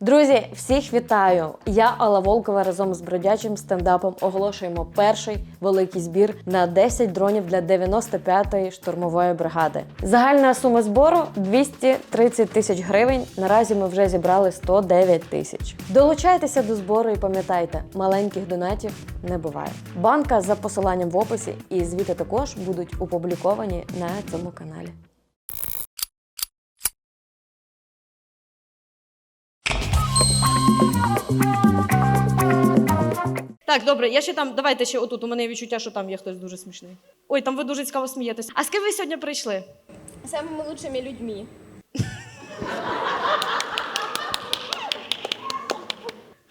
Друзі, всіх вітаю! Я Алла Волкова разом з бродячим стендапом оголошуємо перший великий збір на 10 дронів для 95-ї штурмової бригади. Загальна сума збору 230 тисяч гривень. Наразі ми вже зібрали 109 тисяч. Долучайтеся до збору і пам'ятайте, маленьких донатів не буває. Банка за посиланням в описі, і звіти також будуть опубліковані на цьому каналі. Так, добре, я ще там. Давайте ще отут. У мене є відчуття, що там є хтось дуже смішний. Ой, там ви дуже цікаво смієтесь. А з ким ви сьогодні прийшли? самыми лучшими людьми.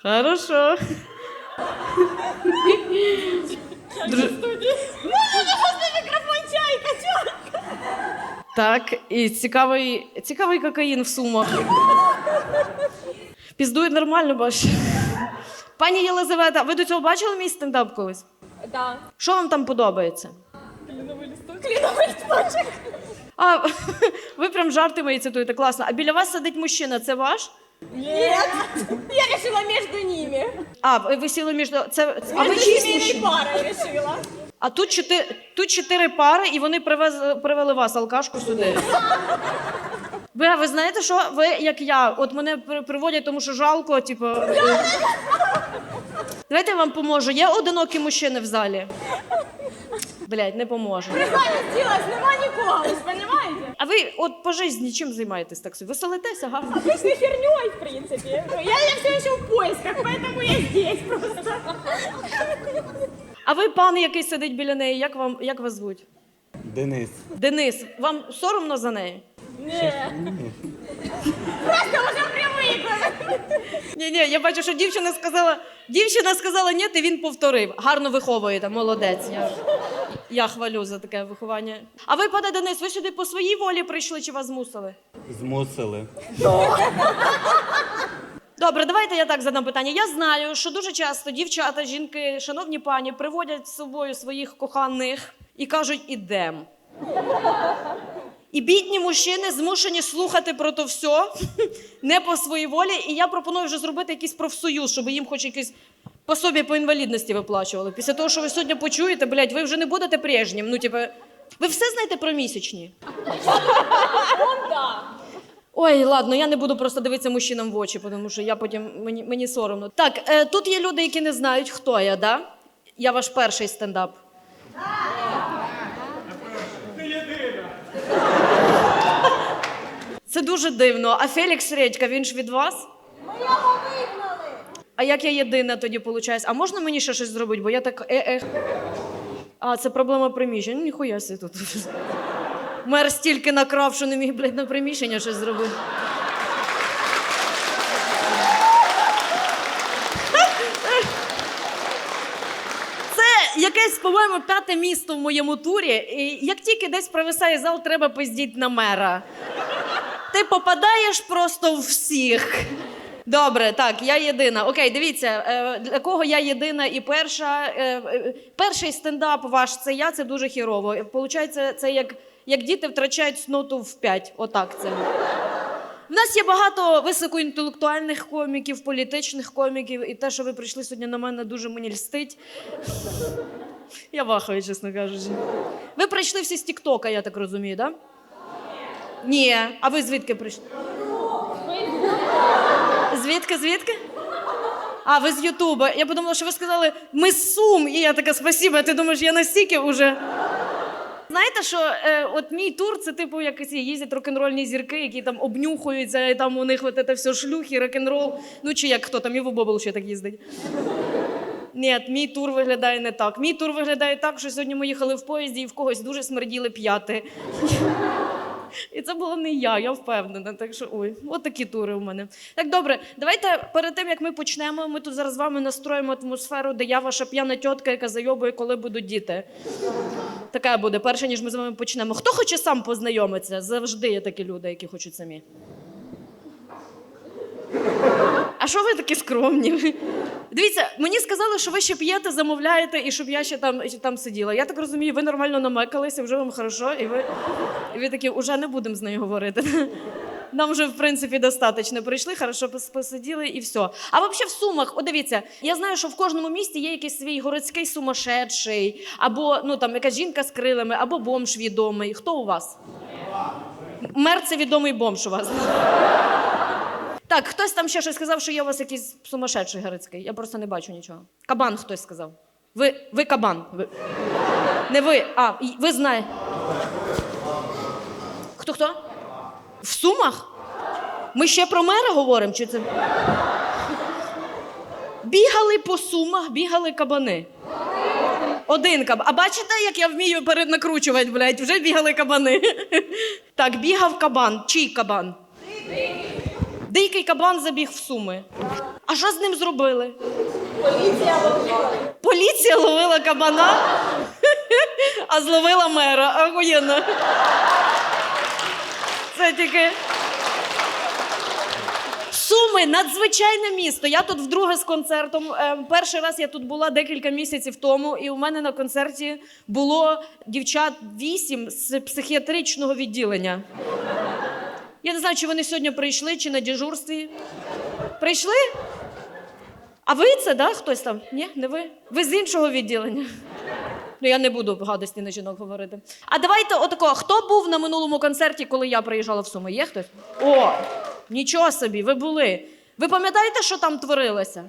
Хорошо. Так, і цікавий, цікавий кокаїн в сумах. Піздують нормально, бач. Пані Єлизавета, ви до цього бачили мій стендап колись? Да. Що вам там подобається? Кленовый листок. Кленовый листочек. А, ви прям жарти мої цитуєте, класно. А біля вас сидить мужчина, це ваш? Нет. Я решила между ними. А, ви сіли між. Це, а ви мужчина? парой решила. А тут чотири, тут чотири пари, і вони привезли, привели вас, алкашку, сюди. Ви, а ви знаєте, що ви як я? От мене при- приводять, тому що жалко, типу. е. Давайте я вам поможу. Є одинокі мужчини в залі. Блять, не поможе. Разделась, нема нікого, ви ж понимаете? А ви от по житті чим займаєтесь так собі? Веселитеся, гарно? Обычной херней, в принципе. Ну, Я, я все еще в поисках, поэтому я здесь просто. А ви, пан, який сидить біля неї, як вам як вас звуть? Денис. Денис, вам соромно за неї? Не. Просто уже привыкла. Ні, ні, я бачу, що дівчина сказала, дівчина сказала ні, і він повторив. Гарно виховуєте, молодець. Я, я хвалю за таке виховання. А ви, пане Денис, ви сюди по своїй волі прийшли чи вас змусили? Змусили. Добре, давайте я так задам питання. Я знаю, що дуже часто дівчата, жінки, шановні пані, приводять з собою своїх коханих і кажуть, ідем. І бідні мужчини змушені слухати про то все не по своїй волі. І я пропоную вже зробити якийсь профсоюз, щоб їм хоч якісь пособі по інвалідності виплачували. Після того, що ви сьогодні почуєте, блядь, ви вже не будете прежнім. Ну, типу, ви все знаєте про місячні? Ой, ладно, я не буду просто дивитися мужчинам в очі, тому що я потім мені, мені соромно. Так, е, тут є люди, які не знають, хто я, да? Я ваш перший стендап. Це дуже дивно. А Фелікс Редька, він ж від вас? Ми його вигнали. А як я єдина тоді виходить? А можна мені ще щось зробити? Бо я так. Е, е. А, це проблема приміщення. Ну, ніхуя сі тут. Мер стільки накрав, що не міг, блядь, на приміщення щось зробити. Це якесь, по-моєму, п'яте місто в моєму турі. І як тільки десь провисає зал, треба пиздіть на мера. Ти попадаєш просто в всіх. Добре, так, я єдина. Окей, дивіться, е, для кого я єдина і перша. Е, е, перший стендап ваш це я, це дуже хірово. Получається, це як, як діти втрачають сноту в п'ять. Отак це. В нас є багато високоінтелектуальних коміків, політичних коміків, і те, що ви прийшли сьогодні на мене, дуже мені льстить. Я вахаю, чесно кажучи. Ви прийшли всі з Тіктока, я так розумію, так? Да? Ні. А ви звідки прийшли? Звідки, звідки? А, ви з Ютуба. Я подумала, що ви сказали ми з Сум. І я така, спасіба, ти думаєш, я настільки уже. Знаєте, що е, от мій тур це типу як їздять рок-н-рольні зірки, які там обнюхуються, і там у них от це все шлюхи, рок-н-рол. Ну чи як хто там, і в Бобл ще так їздить. Ні, мій тур виглядає не так. Мій тур виглядає так, що сьогодні ми їхали в поїзді і в когось дуже смерділи п'яти. І це була не я, я впевнена. Так що ой, от такі тури у мене. Так добре, давайте перед тим як ми почнемо, ми тут зараз з вами настроїмо атмосферу, де я ваша п'яна тітка, яка зайобує, коли будуть діти. Така буде, перше, ніж ми з вами почнемо. Хто хоче сам познайомитися? Завжди є такі люди, які хочуть самі. А що ви такі скромні? Дивіться, мені сказали, що ви ще п'єте, замовляєте, і щоб я ще там, ще там сиділа. Я так розумію, ви нормально намекалися, вже вам хорошо, і ви, і ви такі, уже не будемо з нею говорити. Нам вже, в принципі, достатньо. Прийшли, хорошо пос- посиділи і все. А взагалі в Сумах, о, дивіться, я знаю, що в кожному місті є якийсь свій городський сумасшедший, або ну, там, якась жінка з крилами, або бомж відомий. Хто у вас? Мер це відомий бомж у вас. Так, хтось там ще щось сказав, що є у вас якийсь сумасшедший городський. Я просто не бачу нічого. Кабан хтось сказав. Ви, ви кабан. Ви... Не ви, а ви знаєте. Хто хто? В Сумах? Ми ще про мера говоримо? Чи це? Бігали по сумах, бігали кабани. Один кабан. А бачите, як я вмію переднакручувати, блядь, вже бігали кабани. Так, бігав кабан. Чий кабан? Дикий кабан забіг в суми. А що з ним зробили? Поліція ловила. Поліція ловила кабана, а зловила мера. Охуєнно. Це тільки. Суми надзвичайне місто. Я тут вдруге з концертом. Е, Перший раз я тут була декілька місяців тому, і у мене на концерті було дівчат вісім з психіатричного відділення. Я не знаю, чи вони сьогодні прийшли, чи на дежурстві. Прийшли? А ви це, да? Хтось там? Ні, не ви? Ви з іншого відділення. Ну, я не буду гадості на жінок говорити. А давайте отако, хто був на минулому концерті, коли я приїжджала в Суми? Є хтось? О, нічого собі, ви були. Ви пам'ятаєте, що там творилося?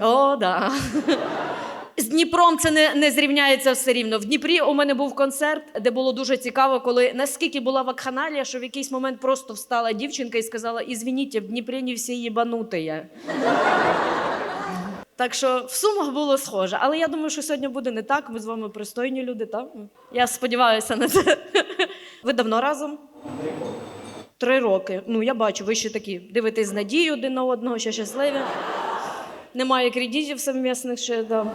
О, да. З Дніпром це не, не зрівняється все рівно. В Дніпрі у мене був концерт, де було дуже цікаво, коли наскільки була вакханалія, що в якийсь момент просто встала дівчинка і сказала: Ізвініть, в Дніпрі не всі їбануті. Так що в сумах було схоже. Але я думаю, що сьогодні буде не так. Ми з вами пристойні люди, так? Я сподіваюся на це. Ви давно разом? Три роки. Ну, я бачу, ви ще такі дивитесь з надією один на одного, ще щасливі. Немає кредитів совмісних ще да.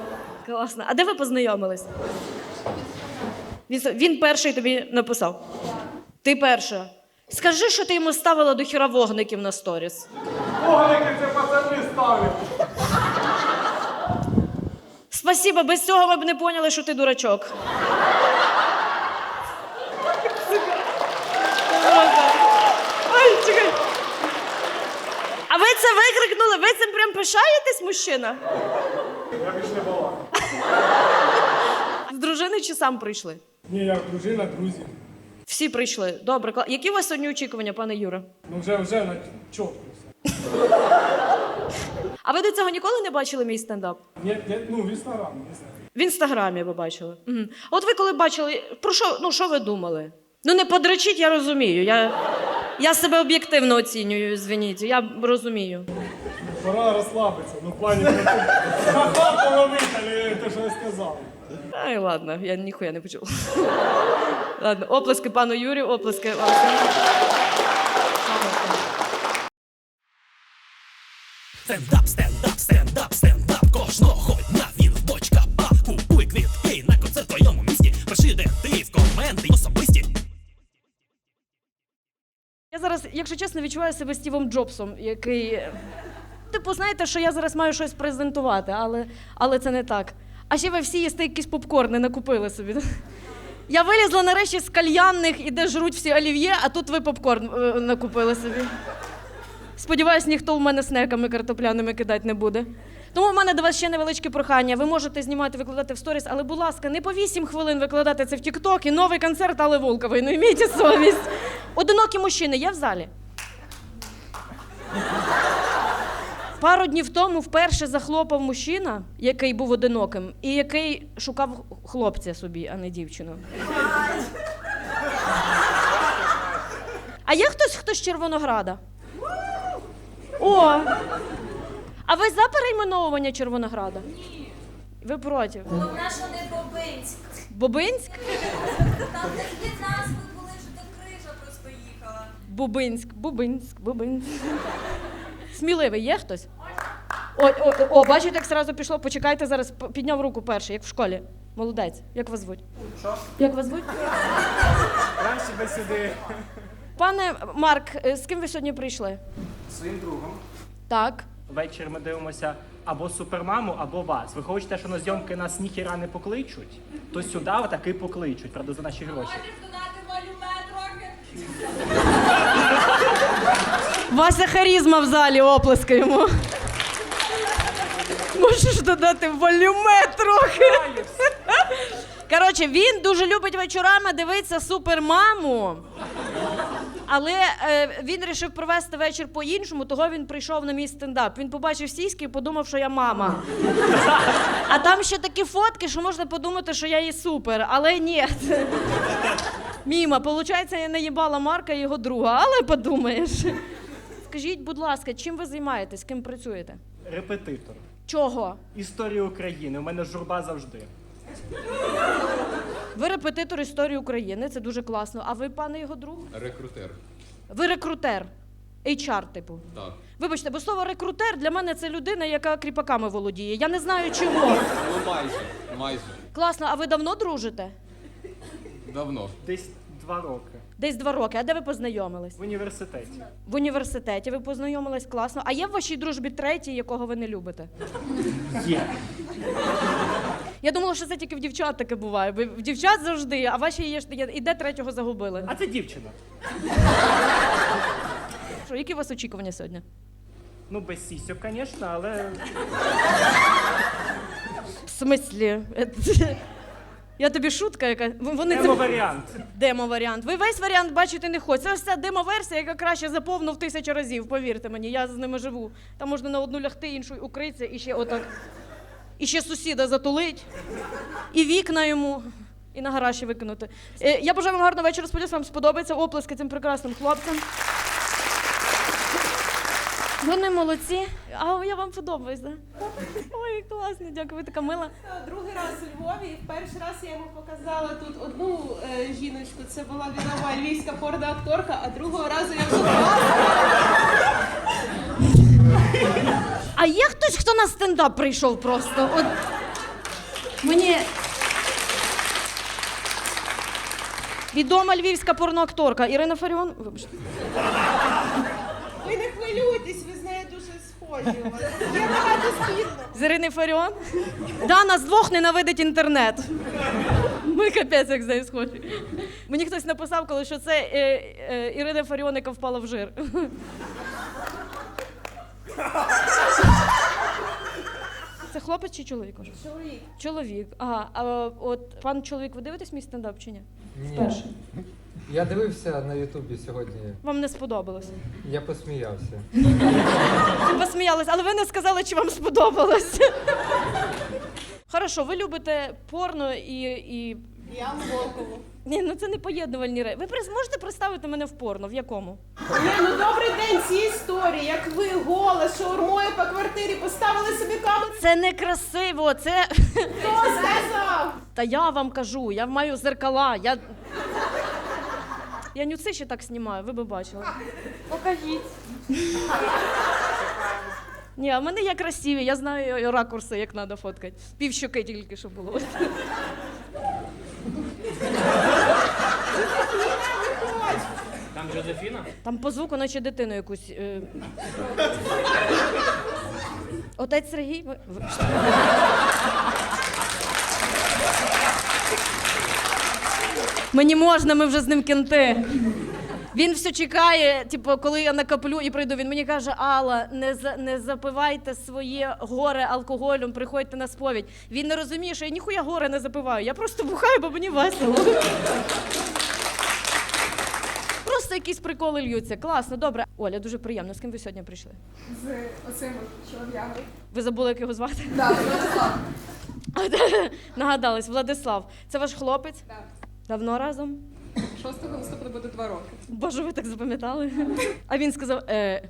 Класно. А де ви познайомились? Він, він перший тобі написав. Ти перша. Скажи, що ти йому ставила до хіра вогників на сторіс. Вогники це пацани ставлять. Спасіба, без цього ми б не поняли, що ти дурачок. Ой, чекай. А ви це викрикнули? Ви цим прям пишаєтесь, мужчина? Я більш не балакаю. З дружини чи сам прийшли? Ні, я дружина, друзі. Всі прийшли. Добре, кла- які у вас сьогодні очікування, пане Юра? Ну вже вже на чітко все. А ви до цього ніколи не бачили мій стендап? Ні, ні, ну в інстаграмі, не знаю. В інстаграмі ви бачили. Угу. От ви коли бачили, про що, ну, що ви думали? Ну не подречіть, я розумію. Я, я себе об'єктивно оцінюю, звініть, я розумію. Пора розслабитися. Ну, в плані але те, що я сказав. Ай, ладно, я ніхуя не почула. ладно, оплески пану Юрію, оплески вам. Стендап, стендап, стендап, стендап кожного дня якщо чесно, відчуваю себе Стівом Джобсом, який. Типу, знаєте, що я зараз маю щось презентувати, але, але це не так. А ще ви всі їсте якісь попкорни, накупили собі. Я вилізла нарешті з кальянних і де жруть всі олів'є, а тут ви попкорн е, накупили собі. Сподіваюсь, ніхто в мене снеками картопляними кидати не буде. Тому в мене до вас ще невеличке прохання. Ви можете знімати, викладати в сторіс, але, будь ласка, не по 8 хвилин викладати це в Тік-Ток і новий концерт Алли Волкової. Ну, імійте совість. Одинокі мужчини є в залі? Пару днів тому вперше захлопав мужчина, який був одиноким, і який шукав хлопця собі, а не дівчину. А є хтось, хто з Червонограда? О! А ви за перейменовування Червонограда? Ні. Ви проти? Головне, що не Бобинськ. Бобинськ? Там такі назви були, що до крижа просто їхала. Бубинськ, Бубинськ, Бубинськ. Сміливий є хтось? О, о, о, бачите, як зразу пішло. Почекайте зараз. Підняв руку перший, як в школі. Молодець. Як вас звуть? Що? Як вас звуть? Би сюди. Пане Марк, е, з ким ви сьогодні прийшли? Своїм другом. Так. Ввечері ми дивимося або супермаму, або вас. Ви хочете, що на зйомки нас ніхіра не покличуть, то сюди таки покличуть, правда, за наші гроші. Додати волюме трохи? Вася харізма в залі, оплески йому. Можеш додати волюме трохи. Коротше, він дуже любить вечорами дивитися супермаму. Але е, він вирішив провести вечір по-іншому, того він прийшов на мій стендап. Він побачив сіськи і подумав, що я мама. А там ще такі фотки, що можна подумати, що я їй супер, але ні. Міма, виходить, я наїбала Марка і його друга, але подумаєш. Скажіть, будь ласка, чим ви займаєтесь, ким працюєте? Репетитор. Чого? Історія України. У мене журба завжди. Ви репетитор історії України, це дуже класно. А ви, пане його друг? Рекрутер. Ви рекрутер. HR, типу. Так. Вибачте, бо слово рекрутер для мене це людина, яка кріпаками володіє. Я не знаю чого. Ну майже. Майже. Класно, а ви давно дружите? Давно. Десь два роки. Десь два роки. А де ви познайомились? В університеті. В університеті ви познайомились класно. А є в вашій дружбі третій, якого ви не любите? Є. Я думала, що це тільки в дівчат таке буває. Бо в дівчат завжди, а ваші є ж є- і де третього загубили. А це дівчина. Що, які у вас очікування сьогодні? Ну, без сісьок, звісно, але В смислі? Я тобі шутка, яка. Вони Демо варіант. Демо-варіант. Ви весь варіант бачити не хочете. Це ось ця демо-версія, яка краще заповну в тисячу разів, повірте мені, я з ними живу. Там можна на одну лягти, іншу укритися, і ще отак. І ще сусіда затулить, і вікна йому, і на гаражі викинути. Е, Я бажаю вам гарного вечора. Сподіваюсь, вам сподобається оплески цим прекрасним хлопцям. Вони молодці. А я вам подобаюсь. Да? Ой, класно, дякую, ви така мила. Другий раз у Львові, і в перший раз я йому показала тут одну е, жіночку, це була відома львівська порноакторка, а другого разу я вже А є хтось, хто на стендап прийшов просто? От мені. Відома львівська порноакторка Ірина Фаріон. Вибачте. Ви не хвилюйтесь, ви з нею дуже схожі. у вас. Є багато спільного. З Ірини Фаріон. Да, нас двох ненавидить інтернет. Ми капець як з нею схожі. Мені хтось написав, коли що це е, е, Ірина Фаріон, яка впала в жир. Це хлопець чи чоловік? уже? Чоловік. Чоловік. Ага. А от пан чоловік, ви дивитесь мій стендап чи ні? Ні. Вперше. Я дивився на Ютубі сьогодні. Вам не сподобалось. Я посміявся. Ви посміялись, але ви не сказали, чи вам сподобалось. Хорошо, ви любите порно і. і... Я Волкову. Ні, ну це не поєднувальні речі. Ви прис- можете представити мене в порно? В якому? Ні, ну добрий день, ці історії, як ви голос, шаурмою по квартирі поставили собі камеру. Це не красиво, це. Хто сказав? Та я вам кажу, я маю зеркала. Я. Я нюци ще так знімаю, ви би бачили. Покажіть. Ні, а в мене є красиві, я знаю ракурси, як треба фоткати. Півщоки тільки що було. Там Джозефіна? Там по звуку, наче дитину якусь. Е... Отець Сергій. Мені можна, ми вже з ним кінти. Він все чекає, типу, коли я накоплю і прийду. Він мені каже: Алла, не за не запивайте своє горе алкоголем, приходьте на сповідь. Він не розуміє, що я ніхуя горе не запиваю. Я просто бухаю, бо мені весело. Просто якісь приколи льються. Класно, добре. Оля, дуже приємно. З ким ви сьогодні прийшли? З оцим чолов'ягом. Ви забули, як його звати? Так, Владислав. Нагадались, Владислав. Це ваш хлопець? Так. Давно разом? 6 листопада буде два роки. Боже, ви так запам'ятали. А він сказав: е.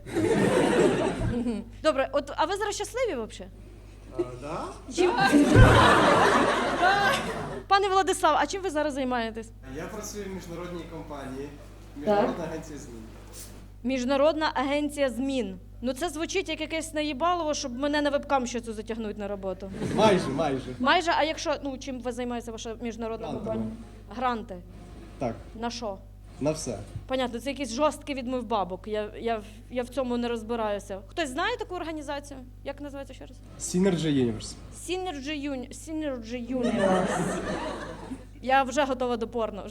Мгм. Добре, от а ви зараз щасливі взагалі? Да? Пане Владислав, а чим ви зараз займаєтесь? Я працюю в міжнародній компанії, Міжнародна агенція ЗМІ. Міжнародна агенція змін. Ну це звучить як якесь наїбалово, щоб мене на вебкам ще цю затягнуть на роботу. Майже, майже. Майже, а якщо ну чим ви займаєтеся ваша міжнародна Грантами. компанія? Гранти. Так, На що? на все. Понятно, це якийсь жорсткий відмив бабок. Я, я, я в цьому не розбираюся. Хтось знає таку організацію? Як називається ще раз? Synergy Universe. Synergy, Uni... Synergy Universe. Я вже готова до порно.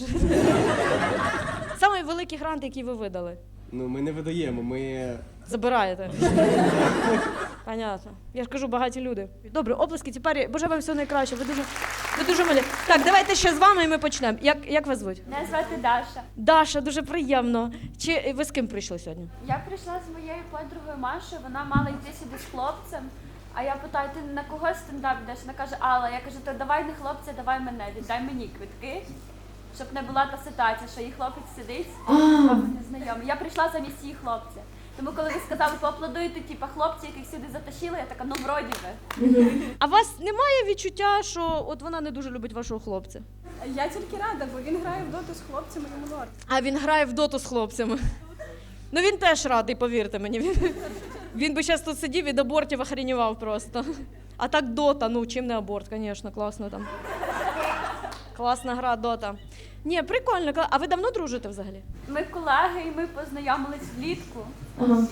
Самий великий грант, який ви видали. Ну, ми не видаємо, ми. Забираєте. Понятно. Я ж кажу, багаті люди. Добре, оплески, тепер боже вам все найкраще. Ви дуже, ви дуже милі. Так, давайте ще з вами і ми почнемо. Як, як вас звуть? Мене звати Даша. Даша, дуже приємно. Чи ви з ким прийшли сьогодні? Я прийшла з моєю подругою Машою, вона мала йти сюди з хлопцем. А я питаю, ти на кого стендап йдеш? Вона каже, Алла. Я кажу, то давай не хлопця, давай мене, віддай мені квитки. Щоб не була та ситуація, що її хлопець сидить, хлопець незнайомий. Я прийшла замість її хлопця. Тому коли ви сказали, поаплодуйте, типа хлопці, яких сюди затащили, я така, ну вроді би. А вас немає відчуття, що от вона не дуже любить вашого хлопця? Я тільки рада, бо він грає в доту з хлопцями йому норм. А він грає в доту з хлопцями. Ну він теж радий, повірте мені. Він, він би зараз тут сидів від абортів охренівав просто. А так дота, ну чим не аборт, звісно, класно там. Класна гра дота. Ні, прикольно. А ви давно дружите взагалі? Ми колеги, і ми познайомились влітку.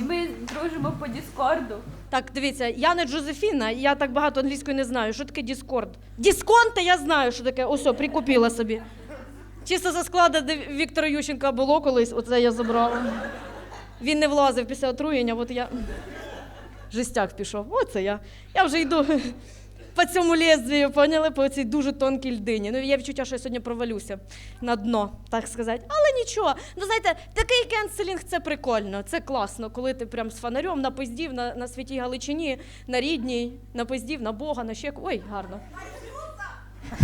І ми дружимо по Діскорду. Так, дивіться, я не Джозефіна, я так багато англійської не знаю. Що таке Діскорд? Дісконт, я знаю, що таке. Ось, прикупила собі. Чисто за склада де Віктора Ющенка було колись, оце я забрала. Він не влазив після отруєння, от я. Жестяк пішов. Оце я. Я вже йду по цьому лезвію, поняли, по цій дуже тонкій льдині. Ну, є відчуття, що я сьогодні провалюся на дно, так сказати. Але нічого. Ну, знаєте, такий кенселінг це прикольно, це класно, коли ти прям з фонарем напиздів на, на святій Галичині, на рідній, напиздів на Бога, на ще. Ой, гарно.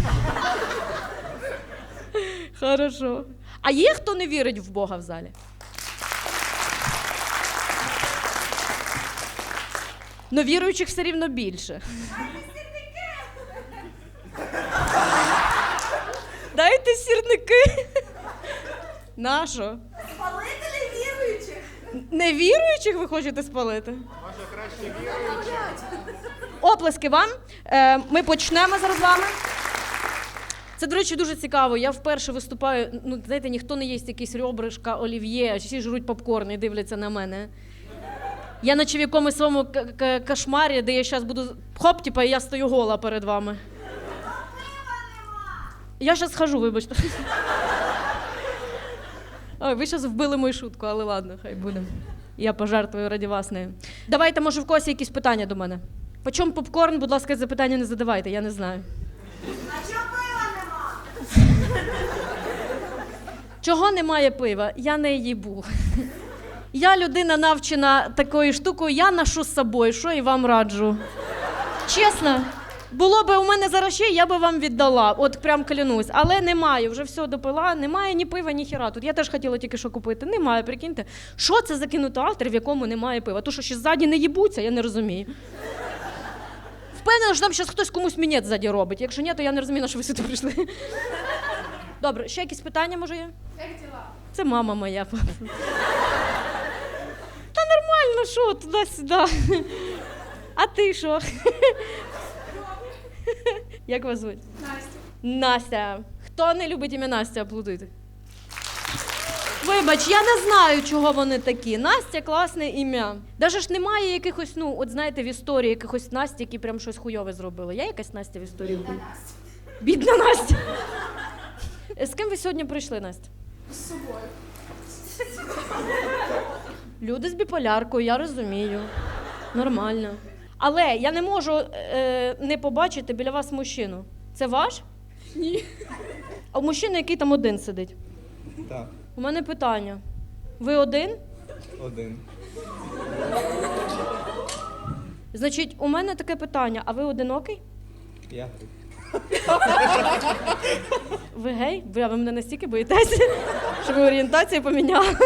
Хорошо. А є хто не вірить в Бога в залі? Ну, віруючих все рівно більше. Дайте сірники. Нащо? Спалити невіруючих! Невіруючих ви хочете спалити? Оплески вам. Е, ми почнемо зараз з вами. Це, до речі, дуже цікаво. Я вперше виступаю. Ну, знаєте, ніхто не їсть якісь ребришка, олів'є, а всі жруть попкорн і дивляться на мене. Я наче в якомусь своєму кошмарі, де я зараз буду хоп, типа, і я стою гола перед вами. Я зараз схожу, вибачте. Ой, ви зараз вбили мою шутку, але ладно, хай буде. Я пожертвую раді вас нею. Давайте, може, в когось якісь питання до мене. По чому попкорн, будь ласка, запитання не задавайте, я не знаю. А чого пива нема? Чого немає пива? Я не їбу. Я людина навчена такою штукою, я ношу з собою, що і вам раджу. Чесно, було б у мене зараз ще, я би вам віддала, от прям клянусь. Але немає, вже все допила, немає ні пива, ні хіра. Тут я теж хотіла тільки що купити. Немає, прикиньте. Що це за кінотеатр, в якому немає пива? То що ще ззаді не їбуться, я не розумію. Впевнена, що там зараз хтось комусь мінет ззаді робить. Якщо ні, то я не розумію, на що ви сюди прийшли. Добре, ще якісь питання, може є? Як діла? Це мама моя. Та нормально, що туди-сюди. А ти що? Як вас звуть? Настя. Настя. Хто не любить ім'я Настя, аплодуйте. Вибач, я не знаю, чого вони такі. Настя класне ім'я. Даже ж немає якихось, ну, от знаєте, в історії якихось Насті, які прям щось хуйове зробили. Є якась Настя в історії? Бідна Настя. Бідна Настя. З ким ви сьогодні прийшли, Настя? З собою. Люди з біполяркою, я розумію. Нормально. Але я не можу е, не побачити біля вас мужчину. Це ваш? Ні. А мужчина, який там один сидить. Так, У мене питання. Ви один? один. Значить, у мене таке питання: а ви одинокий? Я Ви гей? Ви, ви мене настільки боїтеся, що ви орієнтацію поміняли.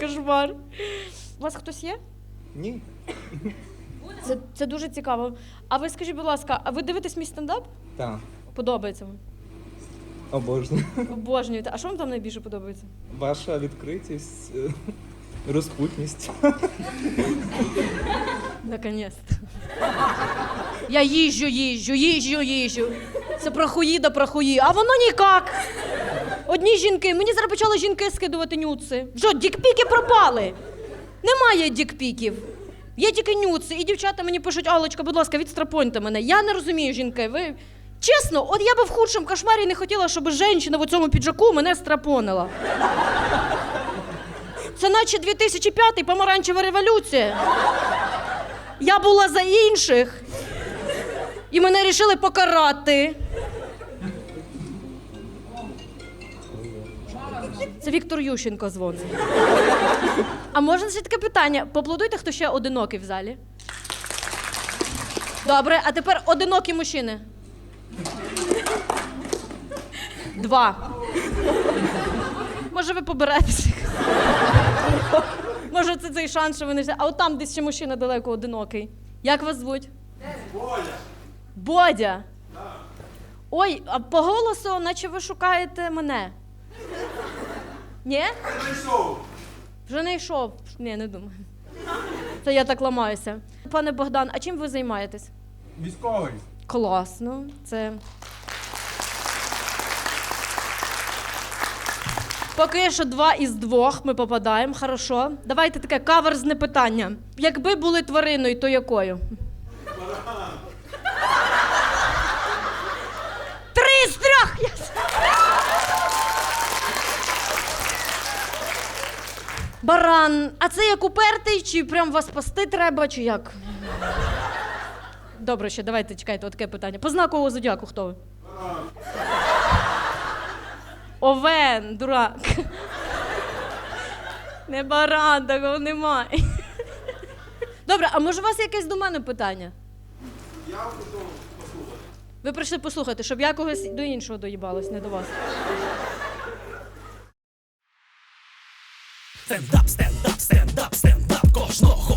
Кошмар. У вас хтось є? Ні. Це, це дуже цікаво. А ви скажіть, будь ласка, а ви дивитесь мій стендап? Так, Подобається вам? обожнюю. Обожнюєте. А що вам там найбільше подобається? Ваша відкритість, е, розпутність. Наконець-то. Я їжджу, їжджу, їжджу, їжджу. Це про хуї да про хуї. А воно ніяк. Одні жінки, мені зараз почали жінки скидувати нюци. Що, дікпіки пропали? Немає дікпіків. Є тільки нюци. І дівчата мені пишуть, Аллочка, будь ласка, відстрапоньте мене. Я не розумію, жінки. Ви чесно, от я би в худшому кошмарі не хотіла, щоб жінка в цьому піджаку мене страпонила. Це наче 2005 помаранчева революція. Я була за інших. І мене рішили покарати. Це Віктор Ющенко дзвонить. А можна ще таке питання? Поаплодуйте, хто ще одинокий в залі. Добре, а тепер одинокі мужчини. Два. Може, ви поберетеся. Може, це цей шанс, що ви не. А от там десь ще мужчина далеко одинокий. Як вас звуть? Бодя. Бодя. Ой, а по голосу, наче ви шукаєте мене. Ні? Вже не йшов. Вже не йшов. Ні, не думаю. Це я так ламаюся. Пане Богдан, а чим ви займаєтесь? Військовий. Класно. Це. Поки що два із двох ми попадаємо, хорошо. Давайте таке каверзне питання. Якби були твариною, то якою? Баран, а це як упертий, чи прям вас пасти треба, чи як? Добре, ще давайте чекайте, отаке питання. По знакового зодіаку хто ви? Овен, дурак. Не баран, такого немає. Добре, а може у вас якесь до мене питання? Я послухати. Ви прийшли послухати, щоб я когось до іншого доїбалась, не до вас. Stand up, stand up, stand up, stand up, kosh noh